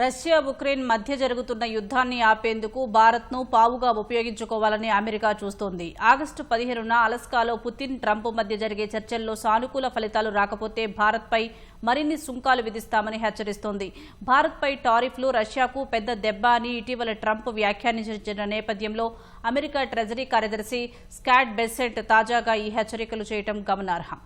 Russia Ukraine మధ్య జరుగుతున్న యుద్ధాన్ని ఆపేందుకు భారత్ను పావుగా ఉపయోగించుకోవాలని అమెరికా చూస్తోంది. ఆగస్టు పదిహేనున అలస్కాలో పుతిన్ ట్రంప్ మధ్య జరిగే చర్చల్లో సానుకూల ఫలితాలు రాకపోతే భారత్పై మరిన్ని సుంకాలు విధిస్తామని హెచ్చరిస్తోంది. భారత్పై టారిఫ్లు రష్యాకు పెద్ద దెబ్బ అని ఇటీవల ట్రంప్ వ్యాఖ్యానించిన నేపథ్యంలో అమెరికా ట్రెజరీ కార్యదర్శి స్కాట్ బెస్సెంట్ తాజాగా ఈ హెచ్చరికలు చేయడం గమనార్హం.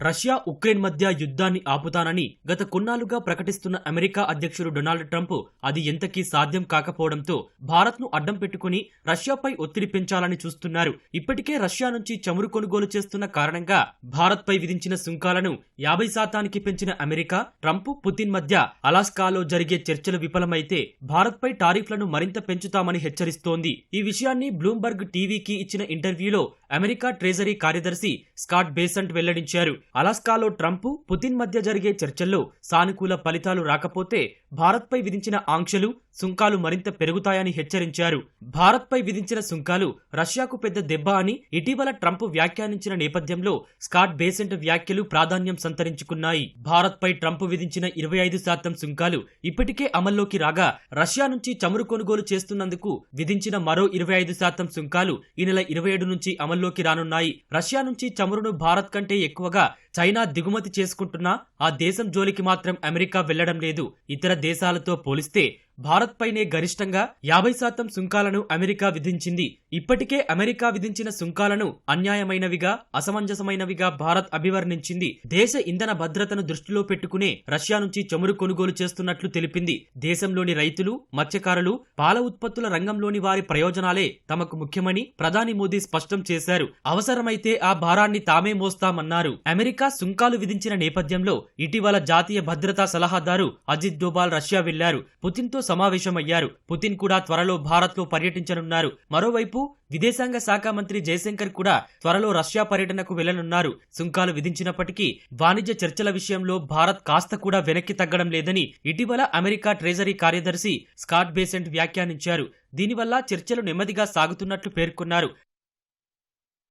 రష్యా ఉక్రెయిన్ మధ్య యుద్ధాన్ని ఆపుతానని గత కొన్నాళ్ళుగా ప్రకటిస్తున్న అమెరికా అధ్యక్షుడు డొనాల్డ్ ట్రంప్ అది ఎంతకీ సాధ్యం కాకపోవడంతో భారత్ను అడ్డం పెట్టుకుని రష్యాపై ఒత్తిడి పెంచాలని చూస్తున్నారు. ఇప్పటికే రష్యా నుంచి చమురు కొనుగోలు చేస్తున్న కారణంగా భారత్పై విధించిన సుంకాలను యాభై శాతానికి పెంచిన అమెరికా ట్రంప్ పుతిన్ మధ్య అలాస్కాలో జరిగే చర్చలు విఫలమైతే భారత్పై టారిఫ్లను మరింత పెంచుతామని హెచ్చరిస్తోంది. ఈ విషయాన్ని బ్లూంబర్గ్ టీవీకి ఇచ్చిన ఇంటర్వ్యూలో అమెరికా ట్రెజరీ కార్యదర్శి స్కాట్ బేసంట్ వెల్లడించారు. అలాస్కాలో ట్రంప్ పుతిన్ మధ్య జరిగే చర్చల్లో సానుకూల ఫలితాలు రాకపోతే భారత్పై విధించిన ఆంక్షలు సుంకాలు మరింత పెరుగుతాయని హెచ్చరించారు. భారత్పై విధించిన సుంకాలు రష్యాకు పెద్ద దెబ్బ అని ఇటీవల ట్రంప్ వ్యాఖ్యానించిన నేపథ్యంలో స్కాట్ బేసెంట్ వ్యాఖ్యలు ప్రాధాన్యం సంతరించుకున్నాయి. భారత్పై ట్రంప్ విధించిన ఇరవై ఐదు శాతం సుంకాలు ఇప్పటికే అమల్లోకి రాగా రష్యా నుంచి చమురు కొనుగోలు చేస్తున్నందుకు విధించిన మరో ఇరవై ఐదు శాతం సుంకాలు ఈ నెల ఇరవై ఏడు నుంచి అమల్లోకి రానున్నాయి. రష్యా నుంచి చమురును భారత్ కంటే ఎక్కువగా చైనా దిగుమతి చేసుకుంటున్నా ఆ దేశం జోలికి మాత్రం అమెరికా వెళ్ళడం లేదు. ఇతర దేశాలతో పోలిస్తే భారత్పైనే గరిష్టంగా యాభై శాతం సుంకాలను అమెరికా విధించింది. ఇప్పటికే అమెరికా విధించిన సుంకాలను అన్యాయమైనవిగా అసమంజసమైనవిగా భారత్ అభివర్ణించింది. దేశ ఇంధన భద్రతను దృష్టిలో పెట్టుకునే రష్యా నుంచి చమురు కొనుగోలు చేస్తున్నట్లు తెలిపింది. దేశంలోని రైతులు మత్స్యకారులు పాల ఉత్పత్తుల రంగంలోని వారి ప్రయోజనాలే తమకు ముఖ్యమని ప్రధాని మోదీ స్పష్టం చేశారు. అవసరమైతే ఆ భారాన్ని తామే మోస్తామన్నారు. అమెరికా సుంకాలు విధించిన నేపథ్యంలో ఇటీవల జాతీయ భద్రతా సలహాదారు అజిత్ దోబాల్ రష్యా వెళ్ళారు. పుతిన్తో సమావేశమయ్యారు. పుతిన్ కూడా త్వరలో భారత్లో పర్యటించనున్నారు. మరోవైపు విదేశాంగ శాఖ మంత్రి జయశంకర్ కూడా త్వరలో రష్యా పర్యటనకు వెళ్ళనున్నారు. సుంకాలు విధించినప్పటికీ వాణిజ్య చర్చల విషయంలో భారత్ కాస్త కూడా వెనక్కి తగ్గడం లేదని ఇటీవల అమెరికా ట్రెజరీ కార్యదర్శి స్కాట్ బేసెంట్ వ్యాఖ్యానించారు. దీనివల్ల చర్చలు నెమ్మదిగా సాగుతున్నట్లు పేర్కొన్నారు.